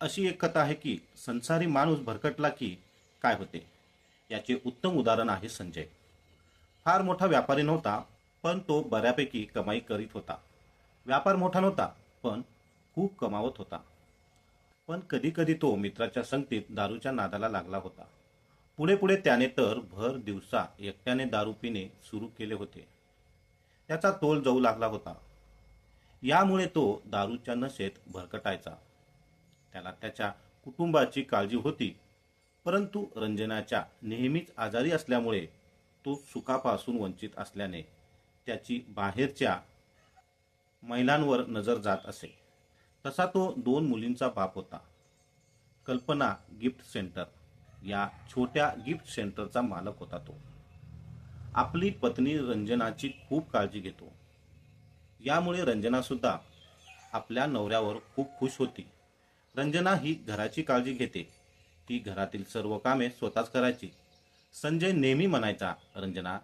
अशी एक कथा आहे की संसारी माणूस भरकटला की काय होते? याचे उत्तम उदाहरण आहे संजय. फार मोठा व्यापारी नव्हता पण तो बऱ्यापैकी कमाई करीत होता. व्यापार मोठा नव्हता पण खूप कमावत होता. पण कधी कधी तो मित्राच्या संगतीत दारूच्या नादाला लागला होता. पुढे पुढे त्याने तर भर दिवसा एकट्याने दारू पिणे सुरू केले होते. त्याचा तोल जाऊ लागला होता. यामुळे तो दारूच्या नशेत भरकटायचा. त्याला त्याच्या कुटुंबाची काळजी होती. परंतु रंजनाच्या नेहमीच आजारी असल्यामुळे तो सुखापासून वंचित असल्याने त्याची बाहेरच्या महिलांवर नजर जात असे. तसा तो दोन मुलींचा बाप होता. कल्पना गिफ्ट सेंटर या छोट्या गिफ्ट सेंटरचा मालक होता तो. आपली पत्नी रंजनाची खूप काळजी घेतो. यामुळे रंजनासुद्धा आपल्या नवऱ्यावर खूप खुश होती. रंजना ही घराची काळजी घेते. ती घरातील सर्व कामे स्वतःच करायची. संजय नेहमी म्हणायचा रंजना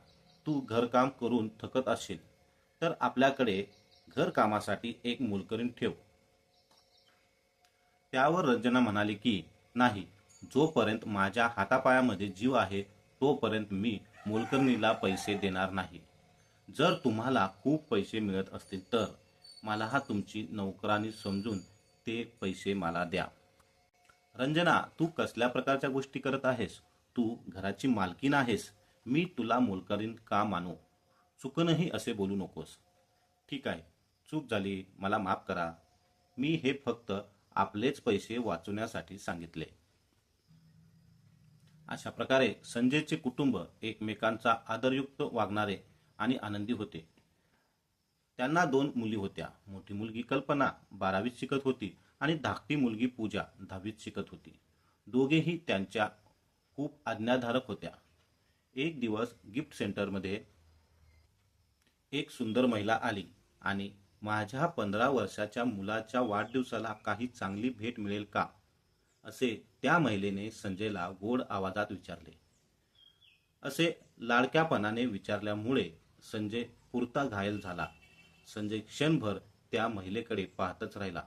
तू घरकाम करून थकत असशील तर आपल्याकडे घरकामासाठी एक मुलकरीण ठेव. त्यावर रंजना म्हणाली की नाही जोपर्यंत माझ्या हातापायामध्ये जीव आहे तोपर्यंत मी मोलकरणीला पैसे देणार नाही. जर तुम्हाला खूप पैसे मिळत असतील तर मला हा तुमची नोकरानी समजून ते पैसे मला द्या. रंजना तू कसल्या प्रकारच्या गोष्टी करत आहेस? तू घराची मालकीन आहेस. मी तुला मोलकरीन का मानू? चुकूनही असे बोलू नकोस. ठीक आहे चूक झाली मला माफ करा. मी हे फक्त आपलेच पैसे वाचवण्यासाठी सांगितले. अशा प्रकारे संजयचे कुटुंब एकमेकांचा आदरयुक्त वागणारे आणि आनंदी होते. त्यांना दोन मुली होत्या. मोठी मुलगी कल्पना बारावीत शिकत होती आणि धाकटी मुलगी पूजा दहावीत शिकत होती. दोघेही त्यांच्या खूप आज्ञाधारक होत्या. एक दिवस गिफ्ट सेंटरमध्ये एक सुंदर महिला आली आणि माझ्या पंधरा वर्षाच्या मुलाच्या वाढदिवसाला काही चांगली भेट मिळेल का? असे त्या महिलेने संजयला गोड आवाजात विचारले. असे लाडक्यापणाने विचारल्यामुळे संजय पुरता घायल झाला. संजय क्षणभर त्या महिलेकडे पाहतच राहिला.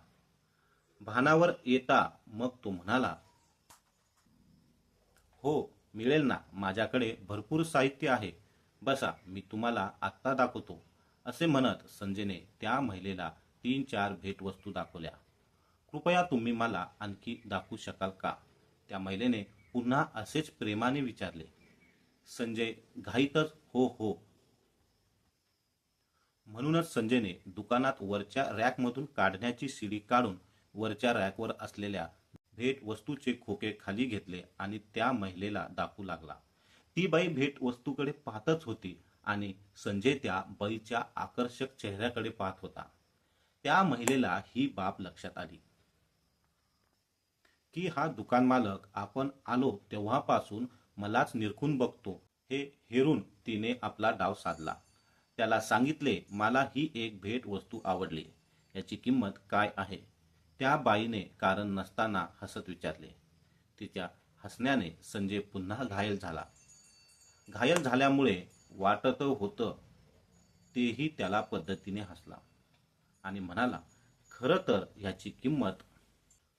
भानावर येता मग तो म्हणाला हो मिळेल ना. माझ्याकडे भरपूर साहित्य आहे. बसा मी तुम्हाला आत्ता दाखवतो. असे म्हणत संजयने त्या महिलेला तीन चार भेटवस्तू दाखवल्या. कृपया तुम्ही मला आणखी दाखवू शकाल का? त्या महिलेने पुन्हा असेच प्रेमाने विचारले. संजय घाईतच हो हो म्हणूनच संजयने दुकानात वरच्या रॅकमधून काढण्याची शिडी काढून वरच्या रॅकवर असलेल्या भेट वस्तूचे खोके खाली घेतले आणि त्या महिलेला दाखवू लागला. ती बाई भेट वस्तूकडे पाहतच होती आणि संजय त्या बाईच्या आकर्षक चेहऱ्याकडे पाहत होता. त्या महिलेला ही बाब लक्षात आली. की हा दुकान मालक आपण आलो तेव्हापासून मलाच निरखून बघतो हे हेरून तिने आपला डाव साधला. त्याला सांगितले मला ही एक भेट वस्तू आवडली. याची किंमत काय आहे? त्या बाईने कारण नसताना हसत विचारले. तिच्या हसण्याने संजय पुन्हा घायल झाला. घायल झाल्यामुळे वाटत होतं तेही त्याला पद्धतीने हसला आणि म्हणाला खरं तर ह्याची किंमत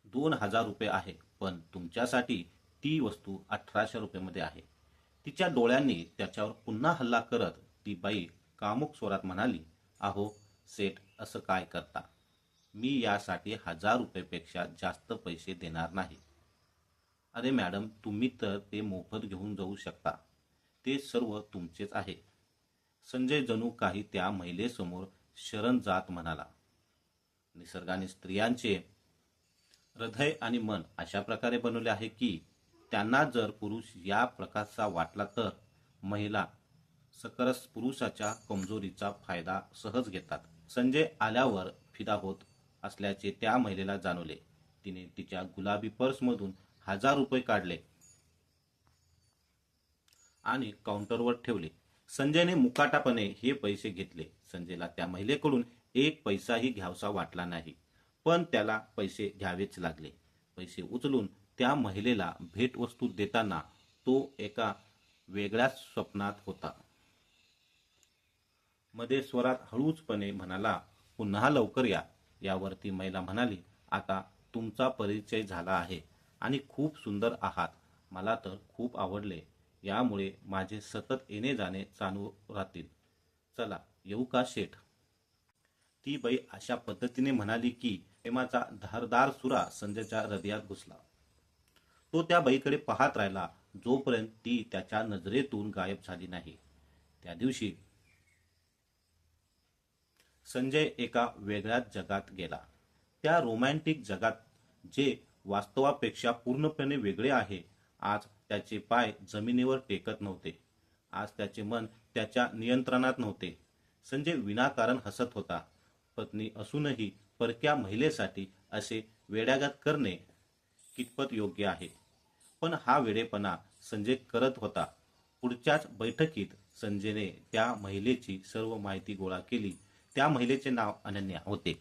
दोन हजार रुपये आहे पण तुमच्यासाठी ती वस्तू अठराशे रुपयेमध्ये आहे. तिच्या डोळ्यांनी त्याच्यावर पुन्हा हल्ला करत ती बाई कामुक स्वरात म्हणाली अहो सेठ असं काय करता? मी यासाठी हजार रुपयेपेक्षा जास्त पैसे देणार नाही. अरे मॅडम तुम्ही तर ते मोफत घेऊन जाऊ शकता. ते सर्व तुमचेच आहे. संजय जणू काही त्या महिलेसमोर शरण जात म्हणाला. निसर्गाने स्त्रियांचे हृदय आणि मन अशा प्रकारे बनवले आहे की त्यांना जर पुरुष या प्रकारचा वाटला तर महिला सकरस पुरुषाच्या कमजोरीचा फायदा सहज घेतात. संजय आल्यावर फिदा होत असल्याचे त्या महिलेला जाणवले. तिने तिच्या गुलाबी पर्समधून हजार रुपये काढले आणि काउंटरवर ठेवले. संजयने मुकाटापणे हे पैसे घेतले. संजयला त्या महिलेकडून एक पैसाही घ्यावसा वाटला नाही पण त्याला पैसे घ्यावेच लागले. पैसे उचलून त्या महिलेला भेटवस्तू देताना तो एका वेगळ्याच स्वप्नात होता. मध्ये स्वरात हळूचपणे म्हणाला पुन्हा लवकर या. यावरती महिला म्हणाली आता तुमचा परिचय झाला आहे आणि खूप सुंदर आहात. मला तर खूप आवडले. यामुळे माझे सतत येणे जाणे चालू राहतील. चला येऊ का शेठ? ती बाई अशा पद्धतीने म्हणाली की प्रेमाचा धारदार सुरा संजयच्या हृदयात घुसला. तो त्या बाईकडे पाहत राहिला जोपर्यंत ती त्याच्या नजरेतून गायब झाली नाही. त्या दिवशी संजय एका वेगळ्याच जगात गेला. त्या रोमॅन्टिक जगात जे वास्तवापेक्षा पूर्णपणे वेगळे आहे आज त्याचे पाय जमिनीवर टेकत नव्हते. आज त्याचे मन त्याच्या नियंत्रणात नव्हते. संजय विनाकारण हसत होता. पत्नी असूनही परक्या महिलेसाठी असे वेड्याघात करणे कितपत योग्य आहे? पण हा वेडेपणा संजय करत होता. पुढच्याच बैठकीत संजयने त्या महिलेची सर्व माहिती गोळा केली. त्या महिलेचे नाव अनन्या होते.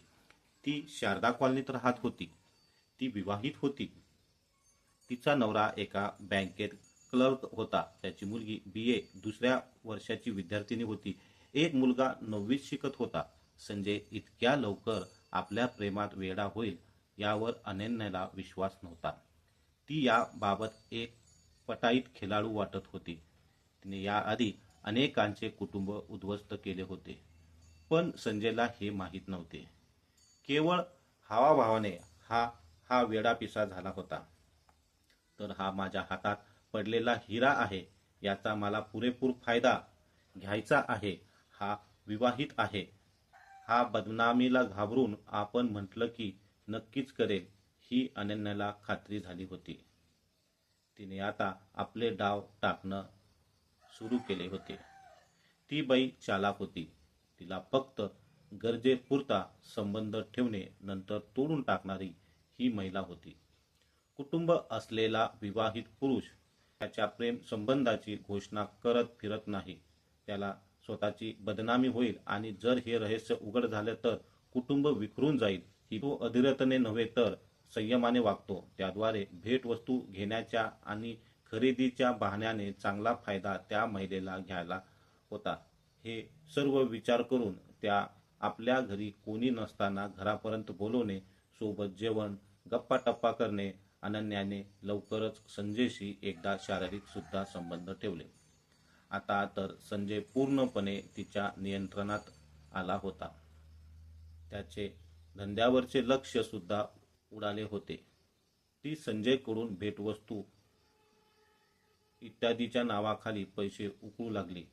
ती शारदा कॉलनीत राहत होती. ती विवाहित होती. तिचा नवरा एका बँकेत क्लर्क होता. त्याची मुलगी बी. ए. दुसऱ्या वर्षाची विद्यार्थिनी होती. एक मुलगा नववीत शिकत होता. संजय इतक्या लवकर आपल्या प्रेमात वेडा होईल यावर अनन्याला विश्वास नव्हता. ती याबाबत एक पटाईत खेळाडू वाटत होती. तिने याआधी अनेकांचे कुटुंब उद्ध्वस्त केले होते. पण संजयला हे माहीत नव्हते. केवळ हावाभावाने हा हा वेडापिसा झाला होता. तर हा माझ्या हातात पडलेला हिरा आहे याचा मला पुरेपूर फायदा घ्यायचा आहे हा विवाहित आहे. हा बदनामीला घाबरून आपण म्हटलं की नक्कीच करेल ही अनन्याला खात्री झाली होती. तिने आता आपले डाव टाकणं सुरू केले होते. ती बाई चालाक होती. तिला फक्त गरजेपुरता संबंध ठेवणे नंतर तोडून टाकणारी ही महिला होती. कुटुंब असलेला विवाहित पुरुष त्याच्या प्रेम संबंधाची घोषणा करत फिरत नाही. त्याला स्वतःची बदनामी होईल आणि जर हे रहस्य उघड झालं तर कुटुंब विखरून जाईल. ही तो अधिरतने नव्हे तर संयमाने वागतो. त्याद्वारे भेटवस्तू घेण्याच्या आणि खरेदीच्या बहाण्याने चांगला फायदा त्या महिलेला घ्यायला होता. हे सर्व विचार करून त्या आपल्या घरी कोणी नसताना घरापर्यंत बोलवणे सोबत जेवण गप्पा टप्पा करणे अनन्याने लवकरच संजयशी एकदा शारीरिक सुद्धा संबंध ठेवले. आता तर संजय पूर्णपणे तिच्या नियंत्रणात आला होता. त्याचे धंद्यावरचे लक्ष सुद्धा उडाले होते. ती संजयकडून भेटवस्तू इत्यादीच्या नावाखाली पैसे उकळू लागली.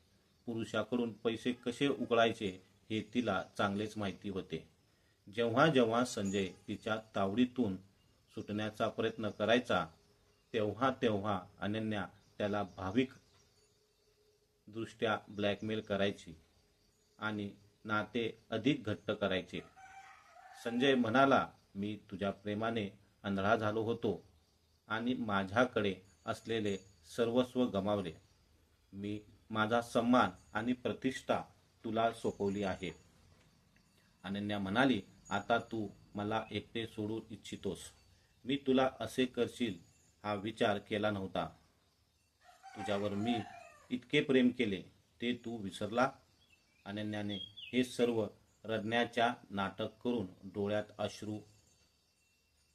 पुरुषाकडून पैसे कसे उकळायचे हे तिला चांगलेच माहिती होते. जेव्हा जेव्हा संजय तिच्या तावडीतून सुटण्याचा प्रयत्न करायचा तेव्हा तेव्हा अनन्या त्याला भाविक दृष्ट्या ब्लॅकमेल करायची आणि नाते अधिक घट्ट करायचे. संजय म्हणाला मी तुझ्या प्रेमाने आंधळा झालो होतो आणि माझ्याकडे असलेले सर्वस्व गमावले. मी माझा सन्मान आणि प्रतिष्ठा तुला सोपवली आहे. अनन्या म्हणाली आता तू मला एकटे सोडू इच्छितोस. मी तुला असे करशील हा विचार केला नव्हता. तुझ्यावर मी इतके प्रेम केले ते तू विसरला? अनन्याने हे सर्व रडण्याच्या नाटक करून डोळ्यात अश्रू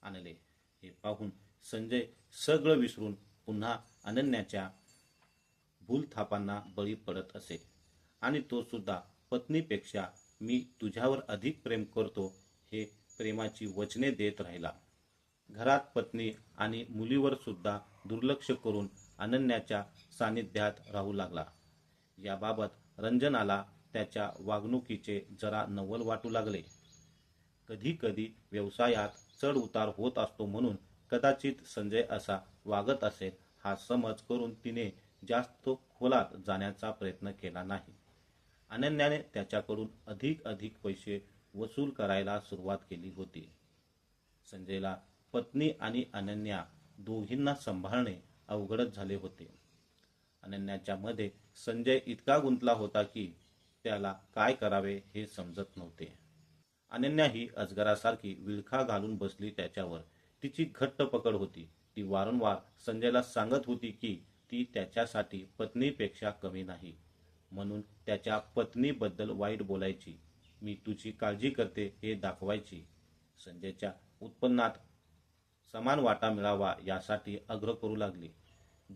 आणले. हे पाहून संजय सगळं विसरून पुन्हा अनन्याच्या भूलथापांना बळी पडत असे. आणि तो सुद्धा पत्नीपेक्षा मी तुझ्यावर अधिक प्रेम करतो हे प्रेमाची वचने देत राहिला. घरात पत्नी आणि मुलीवर सुद्धा दुर्लक्ष करून अनन्याच्या सानिध्यात राहू लागला. याबाबत रंजनाला त्याच्या वागणुकीचे जरा नवल वाटू लागले. कधी कधी व्यवसायात चढ उतार होत असतो म्हणून कदाचित संजय असा वागत असेल हा समज करून तिने जास्त खोलात जाण्याचा प्रयत्न केला नाही. अनन्याने त्याच्याकडून अधिक अधिक पैसे वसूल करायला सुरुवात केली होती. संजयला पत्नी आणि अनन्या दोघींना सांभाळणे अवघडच झाले होते. अनन्याच्या मध्ये संजय इतका गुंतला होता की त्याला काय करावे हे समजत नव्हते. अनन्या ही अजगरासारखी विळखा घालून बसली त्याच्यावर. तिची घट्ट पकड होती. ती वारंवार संजयला सांगत होती की ती त्याच्यासाठी पत्नीपेक्षा कमी नाही. म्हणून त्याच्या पत्नीबद्दल वाईट बोलायची. मी तुझी काळजी करते हे दाखवायची. संजयच्या उत्पन्नात समान वाटा मिळावा यासाठी आग्रह करू लागली.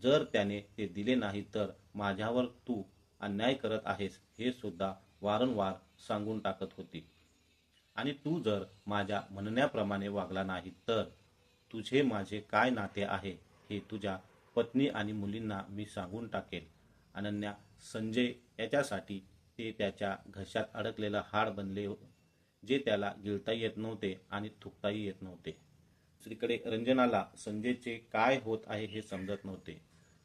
जर त्याने ते दिले नाही तर माझ्यावर तू अन्याय करत आहेस हे सुद्धा वारंवार सांगून टाकत होती. आणि तू जर माझ्या म्हणण्याप्रमाणे वागला नाही तर तुझे माझे काय नाते आहे हे तुझ्या पत्नी आणि मुलींना मी सांगून टाकेल अनन्या संजय याच्यासाठी ते त्याच्या घशात अडकलेलं हाड बनले हो-, जे त्याला गिळताही येत नव्हते आणि थुकताही येत नव्हते. दुसरीकडे रंजनाला संजयचे काय होत आहे हे समजत नव्हते.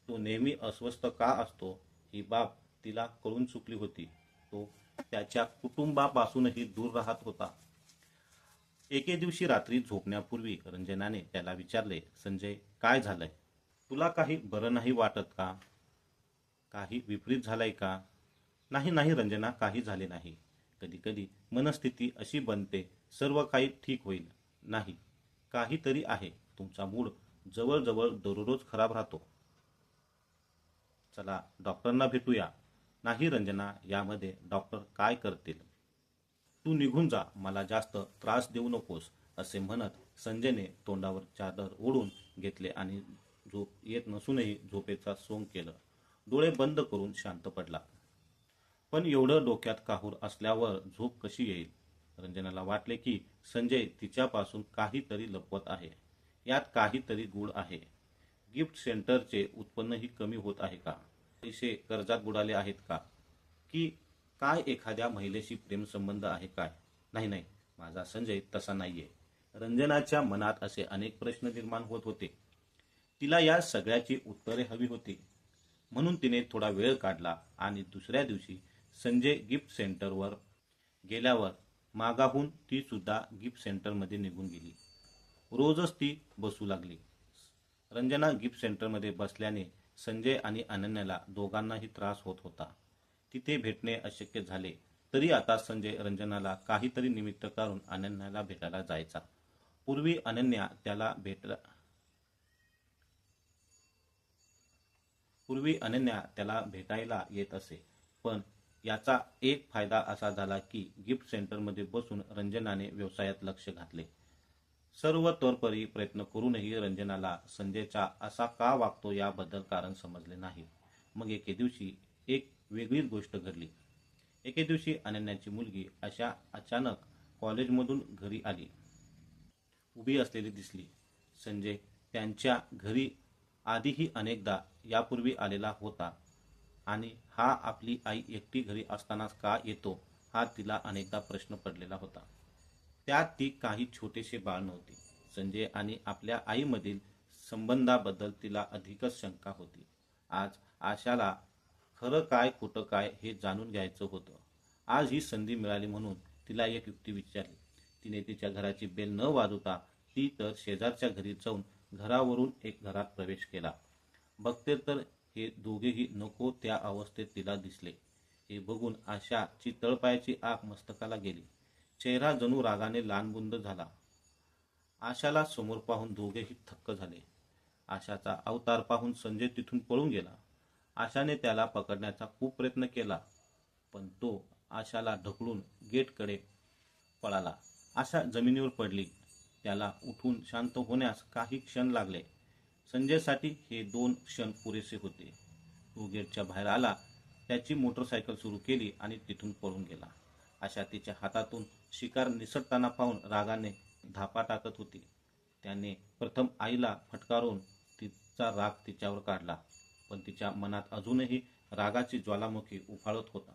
तो नेहमी अस्वस्थ का असतो ही बाब तिला कळून चुकली होती. तो त्याच्या कुटुंबापासूनही दूर राहत होता. एके दिवशी रात्री झोपण्यापूर्वी रंजनाने त्याला विचारले संजय काय झालंय? तुला काही बरं नाही वाटत का? काही विपरीत झालंय का? नाही नाही रंजना काही झाले नाही. कधीकधी मनस्थिती अशी बनते सर्व काही ठीक होईल. नाही काहीतरी आहे. तुमचा मूड जवळजवळ दररोज खराब राहतो. चला डॉक्टरांना भेटूया. नाही रंजना यामध्ये डॉक्टर काय करतील? तू निघून जा मला जास्त त्रास देऊ नकोस असे म्हणत संजयने तोंडावर चादर ओढून घेतले आणि झोप येत नसूनही झोपेचा सोंग केलं. डोळे बंद करून शांत पडला. पण एवढं डोक्यात काहूर असल्यावर झोप कशी येईल? रंजनाला वाटले की संजय तिच्यापासून काहीतरी लपवत आहे. यात काहीतरी गुण आहे. गिफ्ट सेंटरचे उत्पन्नही कमी होत आहे का? पैसे कर्जात बुडाले आहेत का? की काय एखाद्या महिलेशी प्रेमसंबंध आहे काय? नाही नाही. माझा संजय तसा नाहीये. रंजनाच्या मनात असे अनेक प्रश्न निर्माण होत होते. तिला या सगळ्याची उत्तरे हवी होती. म्हणून तिने थोडा वेळ काढला आणि दुसऱ्या दिवशी संजय गिफ्ट सेंटरवर गेल्यावर मागाहून ती सुद्धा गिफ्ट सेंटरमध्ये निघून गेली. रोजच ती बसू लागली. रंजना गिफ्ट सेंटरमध्ये बसल्याने संजय आणि अनन्याला दोघांनाही त्रास होत होता. तिथे भेटणे अशक्य झाले तरी आता संजय रंजनाला काहीतरी निमित्त काढून अनन्याला भेटायला जायचा. पूर्वी अनन्या त्याला भेट पूर्वी अनन्या त्याला भेटायला येत असे. पण याचा एक फायदा असा झाला की गिफ्ट सेंटरमध्ये बसून रंजनाने व्यवसायात लक्ष घातले. सर्व तोरपरी प्रयत्न करूनही रंजनाला संजयचा असा का वागतो याबद्दल कारण समजले नाही. मग एके दिवशी एक वेगळीच गोष्ट घडली. एके दिवशी अनन्याची मुलगी अशा अचानक कॉलेजमधून घरी आली. उभी असलेली दिसली. संजय त्यांच्या घरी आधीही अनेकदा यापूर्वी आलेला होता. आणि हा आपली आई एकटी घरी असतानाच का येतो हा तिला अनेकदा प्रश्न पडलेला होता. त्यात ती काही छोटेसे बाळ नव्हती. संजय आणि आपल्या आईमधील संबंधाबद्दल तिला अधिकच शंका होती. आज आशाला खरं काय खोटं काय हे जाणून घ्यायचं होतं. आज ही संधी मिळाली म्हणून तिला एक युक्ती विचारली. तिने तिच्या घराची बेल न वाजवता ती तर शेजारच्या घरी जाऊन घरावरून एक घरात प्रवेश केला. बघते तर हे दोघेही नको त्या अवस्थेत तिला दिसले. हे बघून आशाची तळपायाची आग मस्तकाला गेली. चेहरा जणू रागाने लहानबुंद झाला. आशाला समोर पाहून दोघेही थक्क झाले. आशाचा अवतार पाहून संजय तिथून पळून गेला. आशाने त्याला पकडण्याचा खूप प्रयत्न केला पण तो आशाला ढकलून गेटकडे पळाला. आशा जमिनीवर पडली. त्याला उठून शांत होण्यास काही क्षण लागले. संजयसाठी हे दोन क्षण पुरेसे होते. तो गेटच्या बाहेर आला त्याची मोटरसायकल सुरू केली आणि तिथून पळून गेला. अशा तिच्या हातातून शिकार निसटताना पाहून रागाने धापा टाकत होती. त्याने प्रथम आईला फटकारून तिचा राग तिच्यावर काढला पण तिच्या मनात अजूनही रागाची ज्वालामुखी उफाळत होता.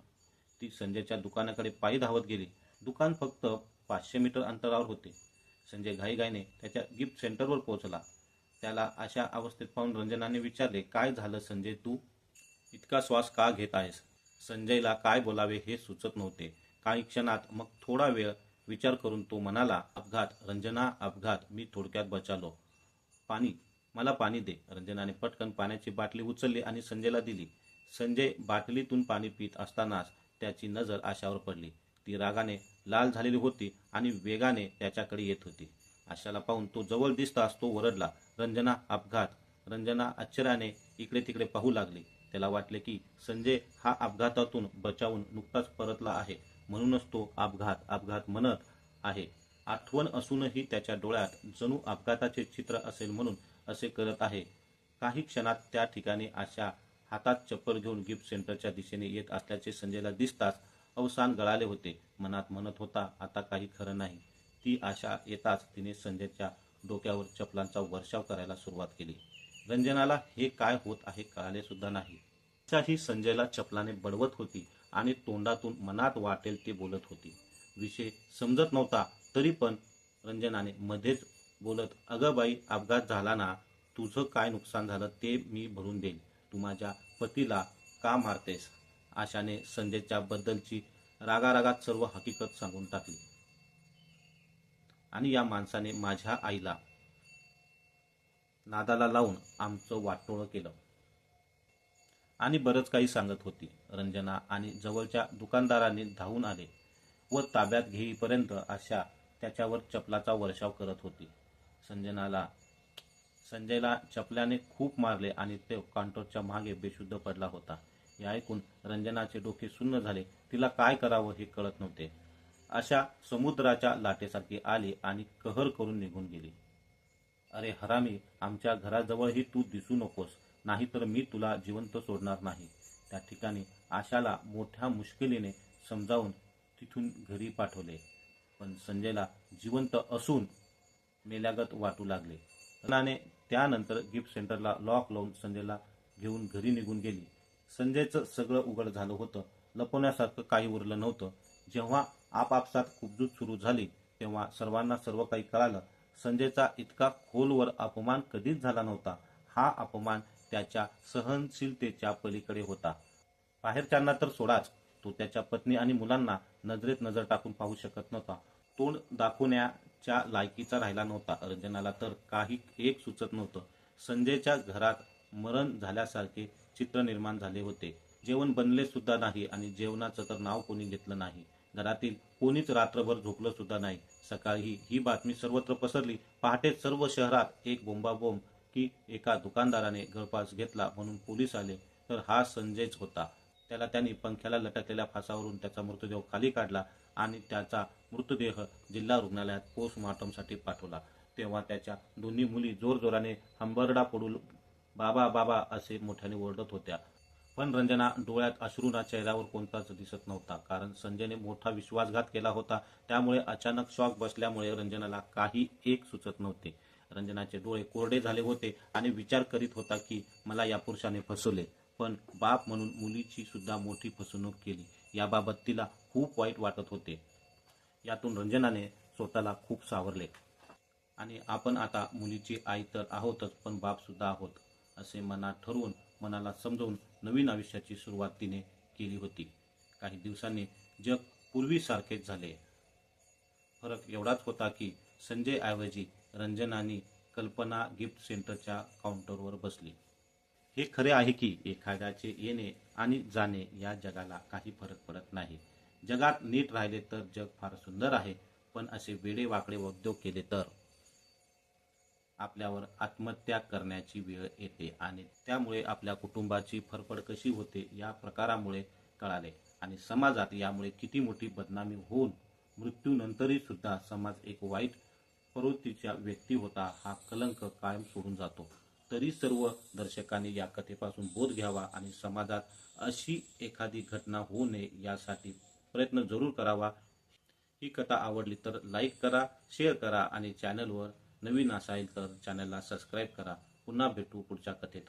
ती संजयच्या दुकानाकडे पायी धावत गेली. दुकान फक्त पाचशे मीटर अंतरावर होते. संजय घाईघाईने त्याच्या गिफ्ट सेंटरवर पोहोचला. त्याला अशा अवस्थेत पाहून रंजनाने विचारले काय झालं संजय तू? इतका श्वास का घेत आहेस? संजयला काय बोलावे हे सुचत नव्हते. काही क्षणात मग थोडा वेळ विचार करून तो म्हणाला अपघात रंजना अपघात. मी थोडक्यात बचालो. पाणी मला पाणी दे. रंजनाने पटकन पाण्याची बाटली उचलली आणि संजयला दिली. संजय बाटलीतून पाणी पित असतानाच त्याची नजर आशावर पडली. ती रागाने लाल झालेली होती आणि वेगाने त्याच्याकडे येत होती. आशाला पाहून तो जवळ दिसताच तो ओरडला रंजना अपघात. रंजना आश्चर्याने इकडे तिकडे पाहू लागली. त्याला वाटले की संजय हा अपघातातून बचावून नुकताच परतला आहे. म्हणूनच तो अपघात अपघात म्हणत आहे. आठवण असूनही त्याच्या डोळ्यात जणू अपघाताचे चित्र असेल म्हणून असे करत आहे. काही क्षणात त्या ठिकाणी आशा हातात चप्पल घेऊन गिफ्ट सेंटरच्या दिशेने येत असल्याचे संजयला दिसताच अवसान गळाले होते. मनात म्हणत होता आता काही खरं नाही. ती आशा येताच तिने संजयच्या डोक्यावर चपलांचा वर्षाव करायला सुरुवात केली. रंजनाला हे काय होत आहे कळाले सुद्धा नाही. ही संजयला चपलाने बडवत होती आणि तोंडातून मनात वाटेल ते बोलत होती. विषय समजत नव्हता तरी पण रंजनाने मध्येच बोलत अगं बाई अपघात झाला ना तुझं काय नुकसान झालं ते मी भरून देईन. तू माझ्या पतीला का मारतेस? आशाने संजयच्या बद्दलची रागारागात सर्व हकीकत सांगून टाकली. आणि या माणसाने माझ्या आईला नादाला लावून आमचं वाटोळं केलं. आणि बरंच काही सांगत होती. रंजना आणि जवळच्या दुकानदारांनी धावून आले व ताब्यात घेईपर्यंत आशा त्याच्यावर चपलाचा वर्षाव करत होती. संजनाला संजयला चपल्याने खूप मारले आणि ते कांटोच्या मागे बेशुद्ध पडला होता. हे ऐकून रंजनाचे डोके सुन्न झाले. तिला काय करावं हे कळत नव्हते. अशा समुद्राच्या लाटेसारखी आली आणि कहर करून निघून गेली. अरे हरामी आमच्या घराजवळही तू दिसू नकोस नाहीतर मी तुला जिवंत सोडणार नाही. त्या ठिकाणी आशाला मोठ्या मुश्किलीने समजावून तिथून घरी पाठवले. पण संजयला जिवंत असून मेल्यागत वाटू लागले. रणाने त्यानंतर गिफ्ट सेंटरला लॉक लावून संजयला घेऊन घरी निघून गेली. संजयचं सगळं उघड झालं होतं. लपवण्यासारखं काही उरलं नव्हतं. जेव्हा आपापसात कुबजूत सुरू झाली तेव्हा सर्वांना सर्व काही कळालं. संजयचा इतका खोलवर अपमान कधीच झाला नव्हता. हा अपमान त्याच्या सहनशीलतेच्या पलीकडे होता. बाहेरच्यांना तर सोडाच. तो त्याच्या पत्नी आणि मुलांना नजरेत नजर टाकून पाहू शकत नव्हता. तोंड दाखवण्याच्या लायकीचा राहिला नव्हता. रंजनाला तर काही एक सुचत नव्हतं. संजयच्या घरात मरण झाल्यासारखे चित्र निर्माण झाले होते. जेवण बनले सुद्धा नाही आणि जेवणाचं तर नाव कोणी घेतलं नाही. घरातील कोणीच रात्रभर झोपलं सुद्धा नाही. सकाळी ही बातमी सर्वत्र पसरली. पहाटे सर्व शहरात एक बोंबाबोंब की एका दुकानदाराने गळफास घेतला म्हणून पोलीस आले. तर हा संजयच होता. त्याला त्यांनी पंख्याला लटकलेल्या फासावरून त्याचा मृतदेह खाली काढला आणि त्याचा मृतदेह जिल्हा रुग्णालयात पोस्टमॉर्टमसाठी पाठवला. तेव्हा त्याच्या दोन्ही मुली जोरजोराने हंबरडा पडून बाबा बाबा असे मोठ्याने ओरडत होत्या. पण रंजना डोळ्यात अश्रूना चेहऱ्यावर कोणताच दिसत नव्हता. कारण संजयने मोठा विश्वासघात केला होता. त्यामुळे अचानक शॉक बसल्यामुळे रंजनाला काही एक सुचत नव्हते. रंजनाचे डोळे कोरडे झाले होते आणि विचार करीत होता की मला या पुरुषाने फसवले. पण बाप म्हणून मुलीची सुद्धा मोठी फसवणूक केली. याबाबत तिला खूप वाईट वाटत होते. यातून रंजनाने स्वतःला खूप सावरले. आणि आपण आता मुलीची आई तर आहोतच पण बाप सुद्धा आहोत असे मनात ठरवून मनाला समजवून नवीन आयुष्याची सुरुवात तिने केली होती. काही दिवसांनी जग पूर्वीसारखेच झाले. फरक एवढाच होता की संजय ऐवजी रंजनानी कल्पना गिफ्ट सेंटरच्या काउंटरवर बसली. हे खरे आहे की एखाद्याचे येणे आणि जाणे या जगाला काही फरक पडत नाही. जगात नीट राहिले तर जग फार सुंदर आहे पण असे वेडे वाकडे उद्योग केले तर. आपल्यावर आत्महत्या करण्याची वेळ येते आणि त्यामुळे आपल्या कुटुंबाची फरफड कशी होते या प्रकारामुळे कळाले. आणि समाजात यामुळे किती मोठी बदनामी होऊन मृत्यूनंतरही सुद्धा समाज एक वाईट प्रवृत्तीच्या व्यक्ती होता हा कलंक कायम सोडून जातो. तरी सर्व दर्शकांनी या कथेपासून बोध घ्यावा आणि समाजात अशी एखादी घटना होऊ नये यासाठी प्रयत्न जरूर करावा. ही कथा आवडली तर लाईक करा शेअर करा आणि चॅनलवर नवीन असाल तर चॅनलला सबस्क्राईब करा. पुन्हा भेटू पुढच्या कथेत.